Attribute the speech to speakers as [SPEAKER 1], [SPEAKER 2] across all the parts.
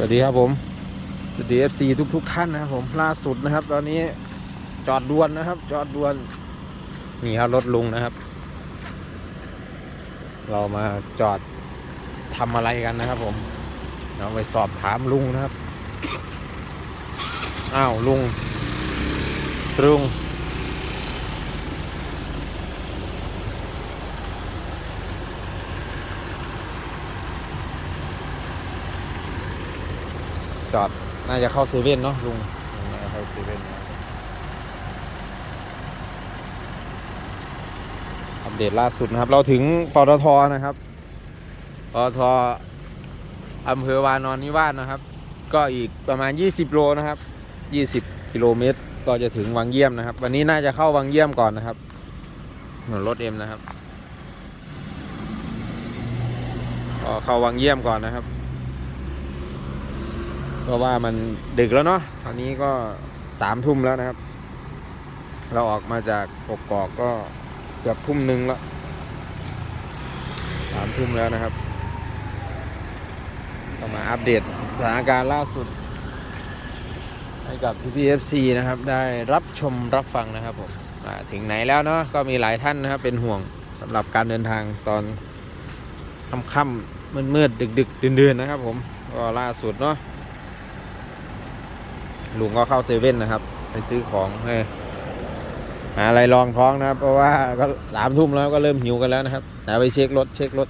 [SPEAKER 1] วัสดีครับผมสวัสดีเอฟซีทุกทุกๆท่านนะครับผมล่าสุดนะครับ ตอนนี้จอดด่วนนะครับ จอดด่วนนี่ครับรถลุงนะครับ เรามาจอดทำอะไรกันนะครับ ผมเราไปสอบถามลุงนะครับอ้าวลุงลุง จอดน่าจะเข้าเซเว่นเนาะลุงลุงน่าจะเข้าเซเว่นนะครับอัปเดตล่าสุดนะครับ เราถึงปตทนะครับปตทอำเภอวานอนนิวาสนะครับ ก็อีกประมาณ 20 โลนะครับ 20 กิโลเมตร ก็จะถึงวังเยี่ยมนะครับ วันนี้น่าจะเข้าวังเยี่ยมก่อนนะครับเหมือนรถเอ็มนะครับก็เข้าวังเยี่ยมก่อนนะครับ เพราะว่ามันดึกแล้วเนาะตอนนี้ก็สามทุ่มแล้วนะครับ เราออกมาจากกกอกก็เกือบทุ่มหนึ่งแล้วสามทุ่มแล้วนะครับก็มาอัปเดตสถานการณ์ล่าสุด ให้กับพี่พีเอฟซีนะครับ ได้รับชมรับฟังนะครับผมถึงไหนแล้วเนาะก็มีหลายท่านนะครับ เป็นห่วงสำหรับการเดินทางตอนค่ำๆมืดๆดึกๆดื่นๆนะครับผมก็ล่าสุดเนาะ ลุงก็เข้าเซเว่นนะครับ ไปซื้อของให้หาอะไรรองท้องนะครับ เพราะว่าก็สามทุ่มแล้วก็เริ่มหิวกันแล้วนะครับหาไปเช็ครถเช็ครถ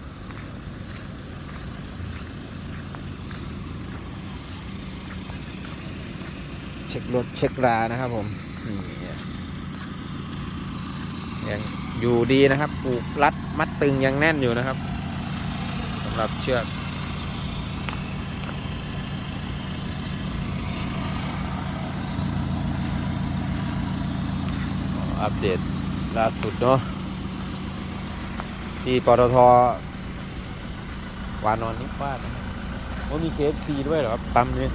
[SPEAKER 1] เช็ครถเช็ครานะครับผมยังอยู่ดีนะครับผูกรัดมัดตึงยังแน่นอยู่นะครับสำหรับเชือก อัปเดตล่าสุดเนาะที่ปตทวานอนนิวาสนะครับว่ามีเคฟซีด้วยเหรอครับปั๊มนี้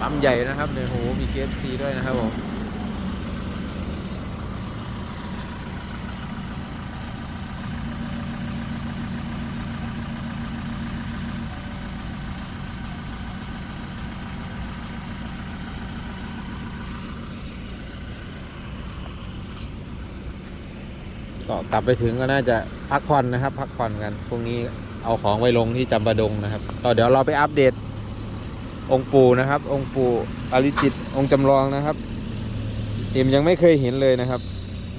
[SPEAKER 1] ปั๊มใหญ่นะครับในโหมี KFC ด้วยนะครับผม ก็กลับไปถึงก็น่าจะพักผ่อนนะครับ พักผ่อนกันพรุ่งนี้เอาของไว้ลงที่จำปาดงนะครับ ก็เดี๋ยวเราไปอัปเดต องค์ปู่นะครับ องค์ปู่อริจิตองค์จำลองนะครับเอ็มยังไม่เคยเห็นเลยนะครับ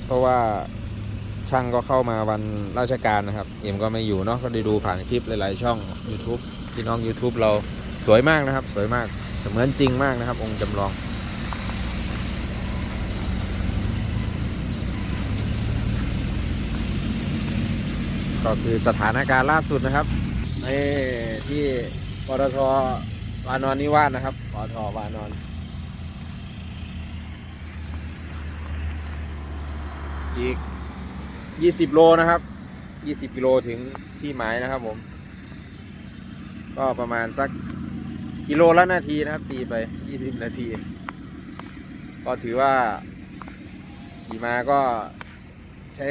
[SPEAKER 1] เพราะว่าช่างก็เข้ามาวันราชการนะครับ เอ็มก็ไม่อยู่เนาะก็ได้ดูผ่านคลิปหลายๆ ช่อง YouTube พี่น้อง YouTube เราสวยมากนะครับ สวยมากเสมือนจริงมากนะครับ องค์จำลอง ก็คือสถานการณ์ล่าสุดนะครับในที่ปตทวานอนนิวาสนะครับปตทวานอนอีก 20 โลนะครับ 20 กิโลถึงที่หมายนะครับผม ก็ประมาณสักกิโลละนาทีนะครับ ตีไป 20 นาที ก็ถือว่าขี่มาก็ใช้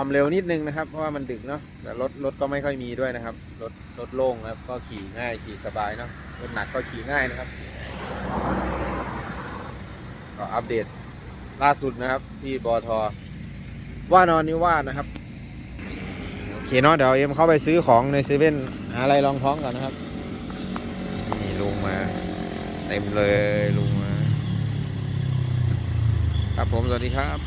[SPEAKER 1] ความเร็วนิดนึงนะครับ เพราะว่ามันดึกเนาะแต่รถรถก็ไม่ค่อยมีด้วยนะครับรถรถโล่งครับก็ขี่ง่ายขี่สบายเนาะรถหนักก็ขี่ง่ายนะครับก็อัปเดตล่าสุดนะครับ ที่ปอทอว่านอนนิวาสนะครับโอเคเนาะเดี๋ยวเอ็มเข้าไปซื้อของในเซเว่นหาอะไรรองท้องก่อนนะครับนี่ลุงมาเต็มเลยลุงมาครับผมสวัสดีครับ